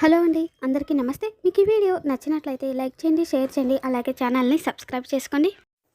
Hello అండి అందరికీ నమస్తే. మీకు ఈ వీడియో నచ్చినట్లయితే లైక్ చేయండి షేర్ చేయండి అలాగే ఛానల్ని సబ్స్క్రైబ్ చేసుకోండి.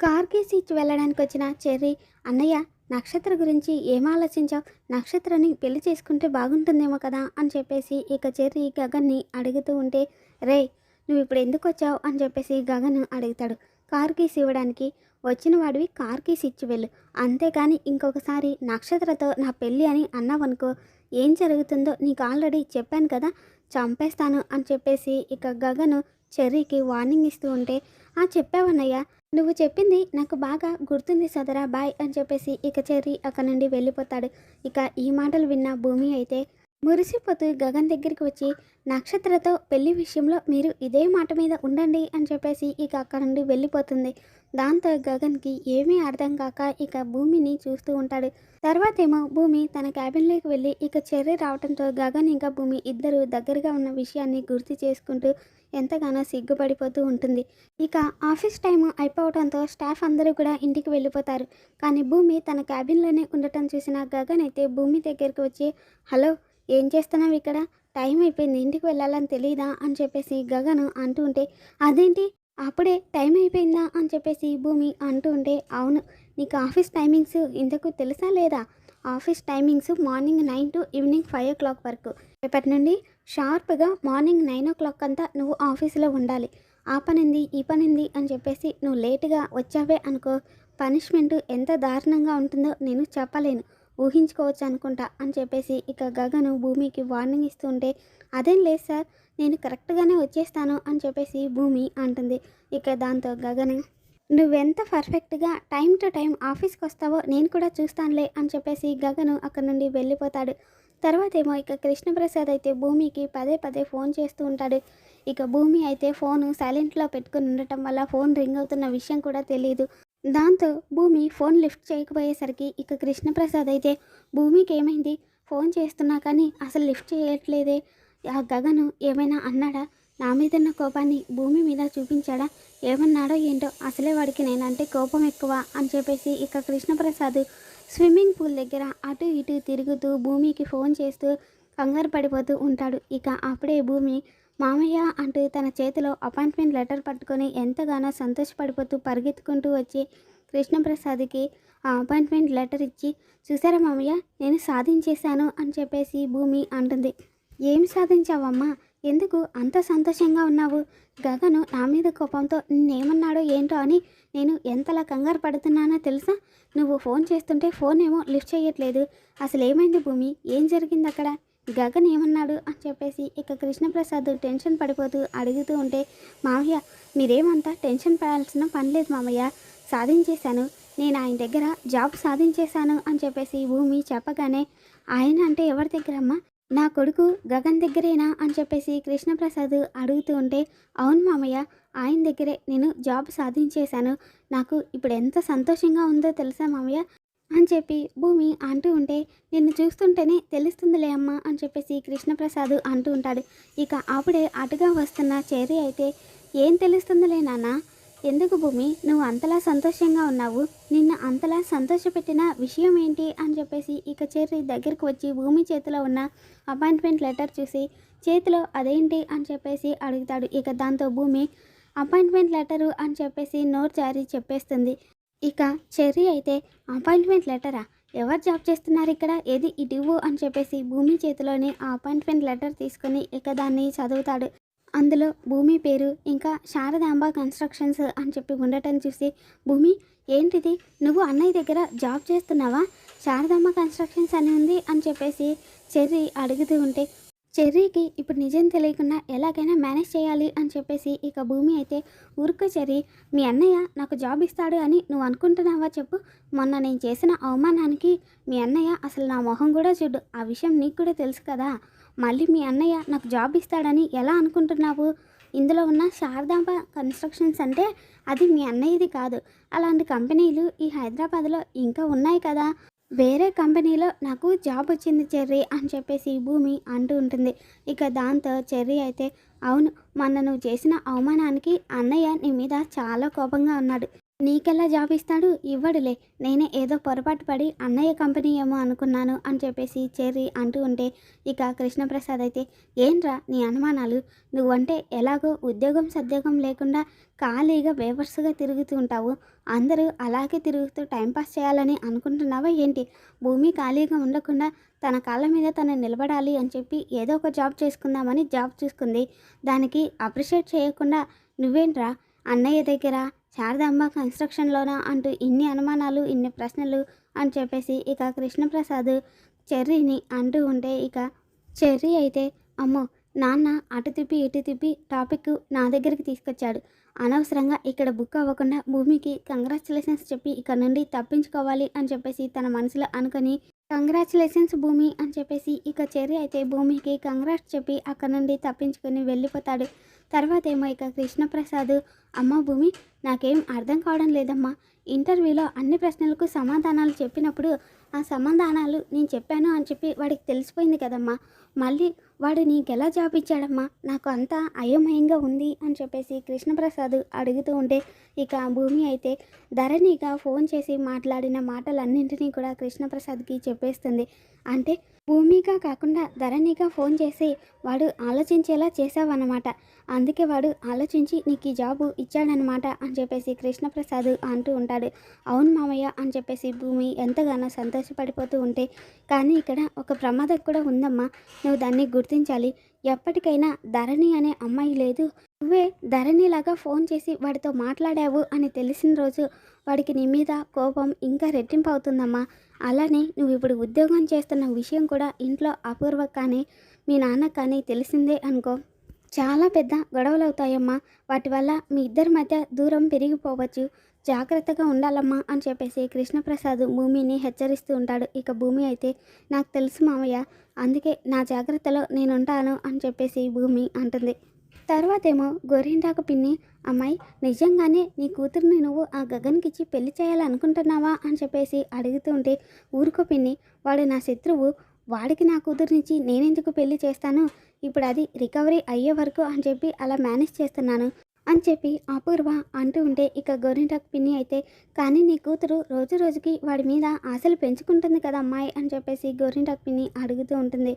కార్కి సీచ్ వెళ్ళడానికి వచ్చిన చెర్రీ అన్నయ్య నక్షత్ర గురించి ఏం ఆలోచించావు? నక్షత్రని పెళ్ళి చేసుకుంటే బాగుంటుందేమో కదా అని చెప్పేసి ఇక చెర్రీ గగన్ని అడుగుతూ ఉంటే రే నువ్వు ఇప్పుడు ఎందుకు వచ్చావు అని చెప్పేసి గగన్ అడుగుతాడు. కార్ కీస్ ఇవ్వడానికి వచ్చిన వాడివి కార్ కీస్ ఇచ్చి వెళ్ళు. అంతేకాని ఇంకొకసారి నక్షత్రతో నా పెళ్ళి అని అన్నావనుకో ఏం జరుగుతుందో నీకు ఆల్రెడీ చెప్పాను కదా చంపేస్తాను అని చెప్పేసి ఇక గగను చెర్రీకి వార్నింగ్ ఇస్తూ ఉంటే ఆ చెప్పావన్నయ్య నువ్వు చెప్పింది నాకు బాగా గుర్తుంది సదరా బాయ్ అని చెప్పేసి ఇక చెర్రీ అక్కడ నుండి వెళ్ళిపోతాడు. ఇక ఈ మాటలు విన్న భూమి అయితే మురిసిపోతూ గగన్ దగ్గరికి వచ్చి నక్షత్రతో పెళ్ళి విషయంలో మీరు ఇదే మాట మీద ఉండండి అని చెప్పేసి ఇక అక్కడ నుండి వెళ్ళిపోతుంది. దాంతో గగన్కి ఏమీ అర్థం కాక ఇక భూమిని చూస్తూ ఉంటాడు. తర్వాత ఏమో భూమి తన క్యాబిన్లోకి వెళ్ళి ఇక చెర్రి రావడంతో గగన్ ఇంకా భూమి ఇద్దరు దగ్గరగా ఉన్న విషయాన్ని గుర్తు చేసుకుంటూ ఎంతగానో సిగ్గుపడిపోతూ ఉంటుంది. ఇక ఆఫీస్ టైం అయిపోవడంతో స్టాఫ్ అందరూ కూడా ఇంటికి వెళ్ళిపోతారు. కానీ భూమి తన క్యాబిన్లోనే ఉండటం చూసిన గగన్ అయితే భూమి దగ్గరికి వచ్చి హలో ఏం చేస్తున్నావు ఇక్కడ? టైం అయిపోయింది ఇంటికి వెళ్ళాలని తెలియదా అని చెప్పేసి గగను అంటూ ఉంటే అదేంటి? అప్పుడే టైం అయిపోయిందా? అని చెప్పేసి భూమి అంటూ ఉంటే అవును నీకు ఆఫీస్ టైమింగ్స్ ఇంతకు తెలుసా లేదా? Office timings morning nine to evening five o'clock వరకు. రేపటి నుండి షార్ప్గా మార్నింగ్ నైన్ ఓ క్లాక్ అంతా నువ్వు ఆఫీసులో ఉండాలి. ఆ పనింది ఈ పనింది అని చెప్పేసి నువ్వు లేటుగా వచ్చావే అనుకో. పనిష్మెంట్ ఎంత దారుణంగా ఉంటుందో నేను చెప్పలేను. ఊహించుకోవచ్చు అనుకుంటా అని చెప్పేసి ఇక గగను భూమికి వార్నింగ్ ఇస్తుంటే అదేం లేదు సార్ నేను కరెక్ట్గానే వచ్చేస్తాను అని చెప్పేసి భూమి అంటుంది. ఇక దాంతో గగన్ నువ్వెంత పర్ఫెక్ట్గా టైం టు టైం ఆఫీస్కి వస్తావో నేను కూడా చూస్తానులే అని చెప్పేసి గగను అక్కడ నుండి వెళ్ళిపోతాడు. తర్వాత ఏమో ఇక కృష్ణప్రసాద్ అయితే భూమికి పదే పదే ఫోన్ చేస్తూ ఉంటాడు. ఇక భూమి అయితే ఫోను సైలెంట్లో పెట్టుకుని ఉండటం వల్ల ఫోన్ రింగ్ అవుతున్న విషయం కూడా తెలియదు దాంతో భూమి ఫోన్ లిఫ్ట్ చేయకపోయేసరికి ఇక కృష్ణప్రసాద్ అయితే భూమికి ఏమైంది ఫోన్ చేస్తున్నా కానీ అసలు లిఫ్ట్ చేయట్లేదే. ఆ గగను ఏమైనా అన్నాడా? నా మీదన్న కోపాన్ని భూమి మీద చూపించాడా? ఏమన్నాడో ఏంటో అసలే వాడికి నేనంటే కోపం ఎక్కువ అని చెప్పేసి ఇక కృష్ణప్రసాద్ స్విమ్మింగ్ పూల్ దగ్గర అటు ఇటు తిరుగుతూ భూమికి ఫోన్ చేస్తూ కంగారు పడిపోతూ ఉంటాడు. ఇక అప్పుడే భూమి మామయ్య అంటూ తన చేతిలో అపాయింట్మెంట్ లెటర్ పట్టుకొని ఎంతగానో సంతోషపడిపోతూ పరిగెత్తుకుంటూ వచ్చి కృష్ణప్రసాద్కి ఆ అపాయింట్మెంట్ లెటర్ ఇచ్చి చూసారా మామయ్య నేను సాధించేశాను అని చెప్పేసి భూమి అంటుంది. ఏం సాధించావమ్మా? ఎందుకు అంత సంతోషంగా ఉన్నావు? గగను నా మీద కోపంతో నిన్నేమన్నాడో ఏంటో అని నేను ఎంతలా కంగారు పడుతున్నానో తెలుసా? నువ్వు ఫోన్ చేస్తుంటే ఫోన్ ఏమో లిఫ్ట్ చేయట్లేదు. అసలు ఏమైంది భూమి? ఏం జరిగింది అక్కడ గగన్ ఏమన్నాడు అని చెప్పేసి ఇక కృష్ణప్రసాద్ టెన్షన్ పడిపోతూ అడుగుతూ ఉంటే మామయ్య మీరేమంతా టెన్షన్ పడాల్సిన పని లేదు మామయ్య. సాధించేశాను. నేను ఆయన దగ్గర జాబ్ సాధించేశాను అని చెప్పేసి భూమి చెప్పగానే ఆయన అంటే ఎవరి దగ్గరమ్మా? నా కొడుకు గగన్ దగ్గరేనా? అని చెప్పేసి కృష్ణప్రసాద్ అడుగుతూ ఉంటే అవును మామయ్య ఆయన దగ్గరే. నేను జాబ్ సాధించేశాను. నాకు ఇప్పుడు ఎంత సంతోషంగా ఉందో తెలుసా మామయ్య? అని చెప్పి భూమి అంటూ ఉంటే నిన్ను చూస్తుంటేనే తెలుస్తుందిలే అమ్మ అని చెప్పేసి కృష్ణప్రసాద్ అంటూ ఉంటాడు. ఇక అప్పుడే అటుగా వస్తున్న చేరి అయితే ఏం తెలుస్తుందిలే నాన్న? ఎందుకు భూమి? నువ్వు అంతలా సంతోషంగా ఉన్నావు. నిన్న అంతలా సంతోషపెట్టిన విషయం ఏంటి? అని చెప్పేసి ఇక చెర్రీ దగ్గరికి వచ్చి భూమి చేతిలో ఉన్న అపాయింట్మెంట్ లెటర్ చూసి చేతిలో అదేంటి? అని చెప్పేసి అడుగుతాడు. ఇక దాంతో భూమి అపాయింట్మెంట్ లెటరు అని చెప్పేసి నోట్ జారీ చెప్పేస్తుంది. ఇక చెర్రీ అయితే అపాయింట్మెంట్ లెటరా? ఎవరు జాబ్ చేస్తున్నారు ఇక్కడ? ఏది ఇటు అని చెప్పేసి భూమి చేతిలోని ఆ అపాయింట్మెంట్ లెటర్ తీసుకొని ఇక దాన్ని చదువుతాడు. అందులో భూమి పేరు ఇంకా శారదాంబ కన్స్ట్రక్షన్స్ అని చెప్పి ఉండటం చూసి భూమి ఏంటిది? నువ్వు అన్నయ్య దగ్గర జాబ్ చేస్తున్నావా? శారదాంబ కన్స్ట్రక్షన్స్ అని ఉంది అని చెప్పేసి చెర్రీ అడుగుతూ ఉంటే చెర్రీకి ఇప్పుడు నిజం తెలియకుండా ఎలాగైనా మేనేజ్ చేయాలి అని చెప్పేసి ఇక భూమి అయితే ఊరుకు చెర్రీ మీ అన్నయ్య నాకు జాబ్ ఇస్తాడు అని నువ్వు అనుకుంటున్నావా చెప్పు. మొన్న నేను చేసిన అవమానానికి మీ అన్నయ్య అసలు నా మొహం కూడా చూడు. ఆ విషయం నీకు కూడా తెలుసు కదా. మళ్ళీ మీ అన్నయ్య నాకు జాబ్ ఇస్తాడని ఎలా అనుకుంటున్నావు? ఇందులో ఉన్న శారదాంబ కన్స్ట్రక్షన్స్ అంటే అది మీ అన్నయ్యది కాదు. అలాంటి కంపెనీలు ఈ హైదరాబాద్లో ఇంకా ఉన్నాయి కదా. వేరే కంపెనీలో నాకు జాబ్ వచ్చింది చెర్రీ అని చెప్పేసి భూమి అంటూ ఉంటుంది. ఇక దాంతో చెర్రీ అయితే అవును మొన్న నువ్వు చేసిన అవమానానికి అన్నయ్య నీ మీద చాలా కోపంగా ఉన్నాడు. నీకెలా జాబ్ ఇస్తాడు? ఇవ్వడులే. నేనే ఏదో పొరపాటు పడి అన్నయ్య కంపెనీ ఏమో అనుకున్నాను అని చెప్పేసి చెర్రీ అంటూ ఉంటే ఇక కృష్ణప్రసాద్ అయితే ఏంట్రా నీ అనుమానాలు? నువ్వంటే ఎలాగో ఉద్యోగం సద్యోగం లేకుండా ఖాళీగా వేవర్స్గా తిరుగుతూ ఉంటావు. అందరూ అలాగే తిరుగుతూ టైంపాస్ చేయాలని అనుకుంటున్నావా ఏంటి? భూమి ఖాళీగా ఉండకుండా తన కాళ్ళ మీద తను నిలబడాలి అని చెప్పి ఏదో ఒక జాబ్ చేసుకుందామని జాబ్ చూసుకుంది. దానికి అప్రిషియేట్ చేయకుండా నువ్వేంట్రా? అన్నయ్య దగ్గర శారదాంబ కన్స్ట్రక్షన్లోనా అంటూ ఇన్ని అనుమానాలు ఇన్ని ప్రశ్నలు అని చెప్పేసి ఇక కృష్ణప్రసాద్ చెర్రీని అంటూ ఉంటే ఇక చెర్రీ అయితే అమ్మో నాన్న అటు తిప్పి ఇటు తిప్పి టాపిక్ నా దగ్గరికి తీసుకొచ్చాడు. అనవసరంగా ఇక్కడ బుక్ అవ్వకుండా భూమికి కంగ్రాచులేషన్స్ చెప్పి ఇక్కడ నుండి తప్పించుకోవాలి అని చెప్పేసి తన మనసులో అనుకొని కంగ్రాచులేషన్స్ భూమి అని చెప్పేసి ఇక చెర్రి అయితే భూమికి కంగ్రాట్స్ చెప్పి అక్కడ నుండి తప్పించుకొని వెళ్ళిపోతాడు. తర్వాత ఏమో ఇక కృష్ణప్రసాద్ అమ్మ భూమి నాకేం అర్థం కావడం లేదమ్మా. ఇంటర్వ్యూలో అన్ని ప్రశ్నలకు సమాధానాలు చెప్పినప్పుడు ఆ సమాధానాలు నేను చెప్పాను అని చెప్పి వాడికి తెలిసిపోయింది కదమ్మా. మళ్ళీ వాడు నీకెలా జాబ్ ఇచ్చాడమ్మా? నాకు అంతా అయోమయంగా ఉంది అని చెప్పేసి కృష్ణప్రసాద్ అడుగుతూ ఉంటే ఇక భూమి అయితే ధరణిగా ఫోన్ చేసి మాట్లాడిన మాటలన్నింటినీ కూడా కృష్ణప్రసాద్కి చెప్పేస్తుంది. అంటే భూమిగా కాకుండా ధరణిగా ఫోన్ చేసి వాడు ఆలోచించేలా చేసావన్నమాట అందుకే వాడు ఆలోచించి నీకు ఈ జాబు ఇచ్చాడనమాట అని చెప్పేసి కృష్ణప్రసాద్ అంటూ ఉంటాడు. అవును మామయ్య అని చెప్పేసి భూమి ఎంతగానో సంతోషపడిపోతూ ఉంటే కానీ ఇక్కడ ఒక ప్రమాదం కూడా ఉందమ్మా. నువ్వు దాన్ని గుర్తించాలి. ఎప్పటికైనా ధరణి అనే అమ్మాయి లేదు. నువ్వే ధరణిలాగా ఫోన్ చేసి వాడితో మాట్లాడావు అని తెలిసిన రోజు వాడికి నీ మీద కోపం ఇంకా రెట్టింపు అవుతుందమ్మా అలానే నువ్వు ఇప్పుడు ఉద్యోగం చేస్తున్న విషయం కూడా ఇంట్లో అపూర్వ కానీ మీ నాన్న కానీ తెలిసిందే అనుకో. చాలా పెద్ద గొడవలు అవుతాయమ్మా వాటి వల్ల మీ ఇద్దరి మధ్య దూరం పెరిగిపోవచ్చు. జాగ్రత్తగా ఉండాలమ్మా అని చెప్పేసి కృష్ణప్రసాద్ భూమిని హెచ్చరిస్తూ ఉంటాడు. ఇక భూమి అయితే నాకు తెలుసు మామయ్య అందుకే నా జాగ్రత్తలో నేను ఉంటాను అని చెప్పేసి భూమి అంటుంది. తర్వాతేమో గోరింటాకు పిన్ని అమ్మాయి నిజంగానే నీ కూతుర్ని నువ్వు ఆ గగన్కిచ్చి పెళ్ళి చేయాలనుకుంటున్నావా? అని చెప్పేసి అడుగుతూ ఉంటే ఊరుకో పిన్ని వాడు నా శత్రువు. వాడికి నా కూతురునిచ్చి నేనెందుకు పెళ్ళి చేస్తాను? ఇప్పుడు అది రికవరీ అయ్యే వరకు అని చెప్పి అలా మేనేజ్ చేస్తున్నాను. అని చెప్పి అపూర్వ అంటూ ఉంటే ఇక గోరింటాకు పిన్ని అయితే కానీ నీ కూతురు రోజు రోజుకి వాడి మీద ఆశలు పెంచుకుంటుంది కదా అమ్మాయి అని చెప్పేసి గోరింటాకు పిన్ని అడుగుతూ ఉంటుంది.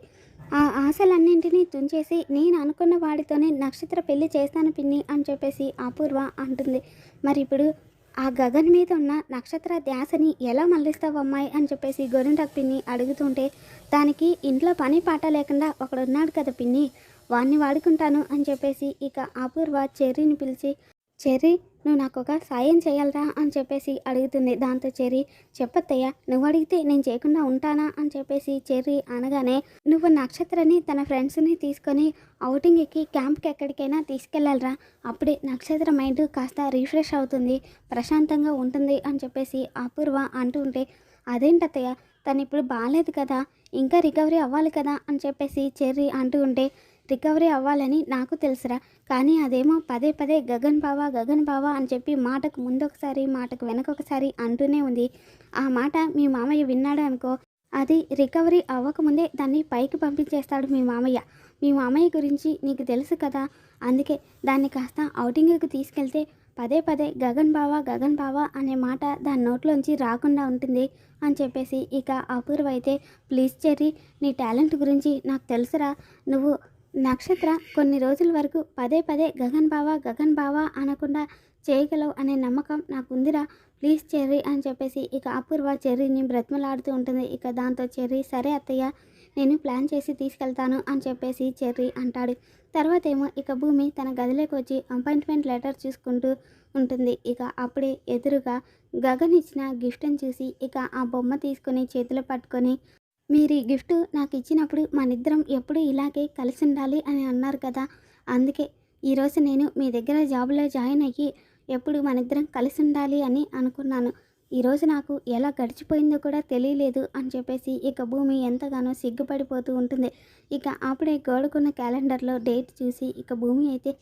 ఆ ఆశలన్నింటినీ తుంచేసి నేను అనుకున్న వాడితోనే నక్షత్ర పెళ్ళి చేస్తాను పిన్ని అని చెప్పేసి అపూర్వ అంటుంది. మరి ఇప్పుడు ఆ గగన్ మీద ఉన్న నక్షత్ర ధ్యాసని ఎలా మళ్ళిస్తావు అమ్మాయి అని చెప్పేసి గోరింటాకు పిన్ని అడుగుతుంటే దానికి ఇంట్లో పని పాట లేకుండా ఒకడున్నాడు కదా పిన్ని వాడిని వాడుకుంటాను అని చెప్పేసి ఇక అపూర్వ చెర్రీని పిలిచి చెర్రీ నువ్వు నాకు ఒక సాయం చేయాలరా అని చెప్పేసి అడుగుతుంది దాంతో చెర్రీ చెప్పత్తయ్యా నువ్వు అడిగితే నేను చేయకుండా ఉంటానా అని చెప్పేసి చెర్రీ అనగానే నువ్వు నక్షత్రని తన ఫ్రెండ్స్ని తీసుకొని అవుటింగ్కి క్యాంప్కి ఎక్కడికైనా తీసుకెళ్ళాలరా. అప్పుడే నక్షత్ర మైండ్ కాస్త రిఫ్రెష్ అవుతుంది ప్రశాంతంగా ఉంటుంది అని చెప్పేసి అపూర్వ అంటూ ఉంటే అదేంటత్తయ్య తను ఇప్పుడు బాగాలేదు కదా ఇంకా రికవరీ అవ్వాలి కదా అని చెప్పేసి చెర్రీ అంటూ ఉంటే రికవరీ అవ్వాలని నాకు తెలుసురా. కానీ అదేమో పదే పదే గగన్ బావా గగన్ బావా అని చెప్పి మాటకు ముందొకసారి మాటకు వెనకొకసారి అంటూనే ఉంది. ఆ మాట మీ మామయ్య విన్నాడు అనుకో. అది రికవరీ అవ్వకముందే దాన్ని పైకి పంపించేస్తాడు మీ మామయ్య. మీ మామయ్య గురించి నీకు తెలుసు కదా. అందుకే దాన్ని కాస్త ఔటింగ్కి తీసుకెళ్తే పదే పదే గగన్ బావా గగన్ బావా అనే మాట దాని నోట్లోంచి రాకుండా ఉంటుంది అని చెప్పేసి ఇక అపూర్వ అయితే ప్లీజ్ చెర్రీ నీ టాలెంట్ గురించి నాకు తెలుసురా. నువ్వు నక్షత్ర కొన్ని రోజుల వరకు పదే పదే గగన్ బావా గగన్ బావా అనకుండా చేయగలవు అనే నమ్మకం నాకుందిరా. ప్లీజ్ చెర్రీ అని చెప్పేసి ఇక అపూర్వ చెర్రీని బ్రతిమలాడుతూ ఉంటుంది. ఇక దాంతో చెర్రీ సరే అత్తయ్య నేను ప్లాన్ చేసి తీసుకెళ్తాను అని చెప్పేసి చెర్రీ అంటాడు. తర్వాత ఏమో ఇక భూమి తన గదిలోకి వచ్చి అపాయింట్మెంట్ లెటర్ చూసుకుంటూ ఉంటుంది. ఇక అప్పుడే ఎదురుగా గగన్ ఇచ్చిన గిఫ్ట్ని చూసి ఇక ఆ బొమ్మ తీసుకొని చేతిలో పట్టుకొని మీరు ఈ గిఫ్ట్ నాకు ఇచ్చినప్పుడు మనిద్దరం ఎప్పుడు ఇలాగే కలిసి ఉండాలి అని అన్నారు కదా. అందుకే ఈరోజు నేను మీ దగ్గర జాబ్లో జాయిన్ అయ్యి ఎప్పుడు మనిద్దరం కలిసి ఉండాలి అని అనుకున్నాను. ఈరోజు నాకు ఎలా గడిచిపోయిందో కూడా తెలియలేదు అని చెప్పేసి ఇక భూమి ఎంతగానో సిగ్గుపడిపోతూ ఉంటుంది. ఇక అప్పుడే గోడకున్న క్యాలెండర్లో డేట్ చూసి ఇక భూమి అయితే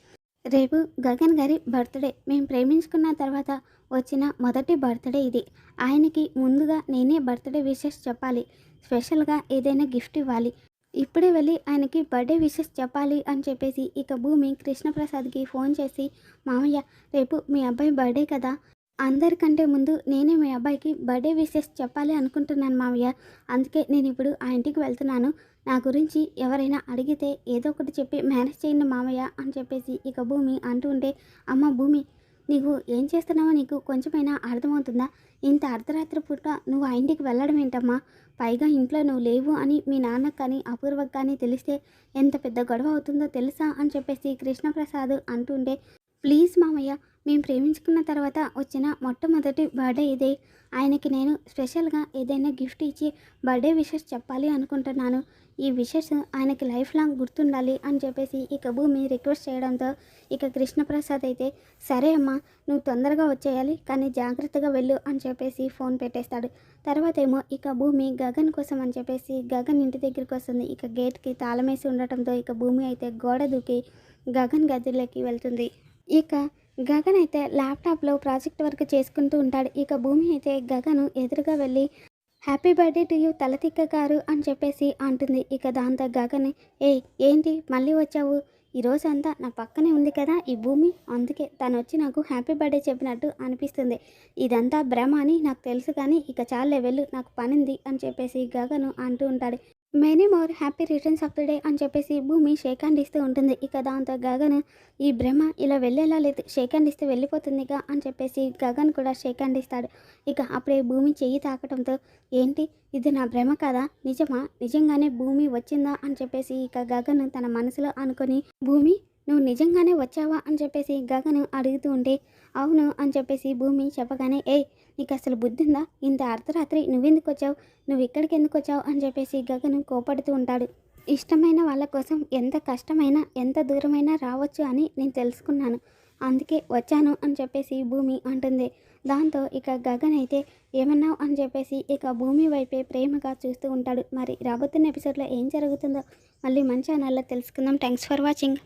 రేపు గగన్ గారి బర్త్డే. మేము ప్రేమించుకున్న తర్వాత వచ్చిన మొదటి బర్త్డే ఇది. ఆయనకి ముందుగా నేనే బర్త్డే విషెస్ చెప్పాలి. స్పెషల్గా ఏదైనా గిఫ్ట్ ఇవ్వాలి. ఇప్పుడే వెళ్ళి ఆయనకి బర్త్డే విషెస్ చెప్పాలి అని చెప్పేసి ఇక భూమి కృష్ణప్రసాద్కి ఫోన్ చేసి మామయ్య రేపు మీ అబ్బాయి బర్త్డే కదా. అందరికంటే ముందు నేనే మీ అబ్బాయికి బర్త్డే విషెస్ చెప్పాలి అనుకుంటున్నాను మామయ్య. అందుకే నేను ఇప్పుడు ఆ ఇంటికి వెళ్తున్నాను. నా గురించి ఎవరైనా అడిగితే ఏదో ఒకటి చెప్పి మేనేజ్ చేయండి మామయ్య అని చెప్పేసి ఇక భూమి అంటూ ఉంటే అమ్మ భూమి నీకు ఏం చేస్తున్నావో నీకు కొంచెమైనా అర్థమవుతుందా? ఇంత అర్ధరాత్రి పూట నువ్వు ఆ ఇంటికి వెళ్ళడం ఏంటమ్మా? పైగా ఇంట్లో నువ్వు లేవు అని మీ నాన్నకు కానీ అపూర్వకు కానీ తెలిస్తే ఎంత పెద్ద గొడవ అవుతుందో తెలుసా అని చెప్పేసి కృష్ణప్రసాద్ అంటుండే ప్లీజ్ మామయ్య మేము ప్రేమించుకున్న తర్వాత వచ్చిన మొట్టమొదటి బర్త్డే ఇదే. ఆయనకి నేను స్పెషల్గా ఏదైనా గిఫ్ట్ ఇచ్చి బర్త్డే విషెస్ చెప్పాలి అనుకుంటున్నాను. ఈ విషెస్ ఆయనకి లైఫ్ లాంగ్ గుర్తుండాలి అని చెప్పేసి ఇక భూమి రిక్వెస్ట్ చేయడంతో ఇక కృష్ణప్రసాద్ అయితే సరే అమ్మా నువ్వు తొందరగా వచ్చేయాలి కానీ జాగ్రత్తగా వెళ్ళు అని చెప్పేసి ఫోన్ పెట్టేస్తాడు. తర్వాత ఏమో ఇక భూమి గగన్ కోసం అని చెప్పేసి గగన్ ఇంటి దగ్గరికి వస్తుంది. ఇక గేట్కి తాళమేసి ఉండటంతో ఇక భూమి అయితే గోడ దూకి గగన్ గదిలోకి వెళ్తుంది. ఇక గగన్ అయితే ల్యాప్టాప్లో ప్రాజెక్ట్ వర్క్ చేసుకుంటూ ఉంటాడు. ఇక భూమి అయితే గగను ఎదురుగా వెళ్ళి హ్యాపీ బర్త్డే టు యూ తలతిక్క గారు అని చెప్పేసి అంటుంది. ఇక దాంతో గగనే ఏ ఏంటి? మళ్ళీ వచ్చావు? ఈ అంతా నా పక్కనే ఉంది కదా ఈ భూమి. అందుకే తను వచ్చి నాకు హ్యాపీ బర్త్డే చెప్పినట్టు అనిపిస్తుంది. ఇదంతా భ్రమ అని నాకు తెలుసు కానీ ఇక చాలే వెళ్ళు నాకు పనింది అని చెప్పేసి గగను అంటూ ఉంటాడు. Many more happy returns of the day అని చెప్పేసి భూమి షేక్ హ్యాండ్ ఇస్తూ ఉంటుంది. ఇక దాంతో గగన్ ఈ బ్రహ్మ ఇలా వెళ్ళేలా లేదు. షేక్ హ్యాండ్ ఇస్తే వెళ్ళిపోతుందిగా అని చెప్పేసి గగన్ కూడా షేక్ హ్యాండ్ ఇస్తాడు ఇక అప్పుడే భూమి చెయ్యి తాకడంతో ఏంటి? ఇది నా భ్రమ కదా? నిజమా? నిజంగానే భూమి వచ్చిందా? అని చెప్పేసి ఇక గగన్ తన మనసులో అనుకొని భూమి నువ్వు నిజంగానే వచ్చావా? అని చెప్పేసి గగన్ అడుగుతూ ఉంటే అవును అని చెప్పేసి భూమి చెప్పగానే ఏ నీకు అసలు బుద్ధి ఉందా ఇంత అర్ధరాత్రి నువ్వెందుకు వచ్చావు నువ్వు ఇక్కడికి ఎందుకు వచ్చావు అని చెప్పేసి గగను కోపడుతూ ఉంటాడు. ఇష్టమైన వాళ్ళ కోసం ఎంత కష్టమైనా ఎంత దూరమైనా రావచ్చు అని నేను తెలుసుకున్నాను. అందుకే వచ్చాను అని చెప్పేసి భూమి అంటుంది. దాంతో ఇక గగన్ అయితే ఏమన్నావు? అని చెప్పేసి ఇక భూమి వైపే ప్రేమగా చూస్తూ ఉంటాడు. మరి రాబోతున్న ఎపిసోడ్లో ఏం జరుగుతుందో మళ్ళీ మంచి అనాల్లో తెలుసుకుందాం. Thanks for watching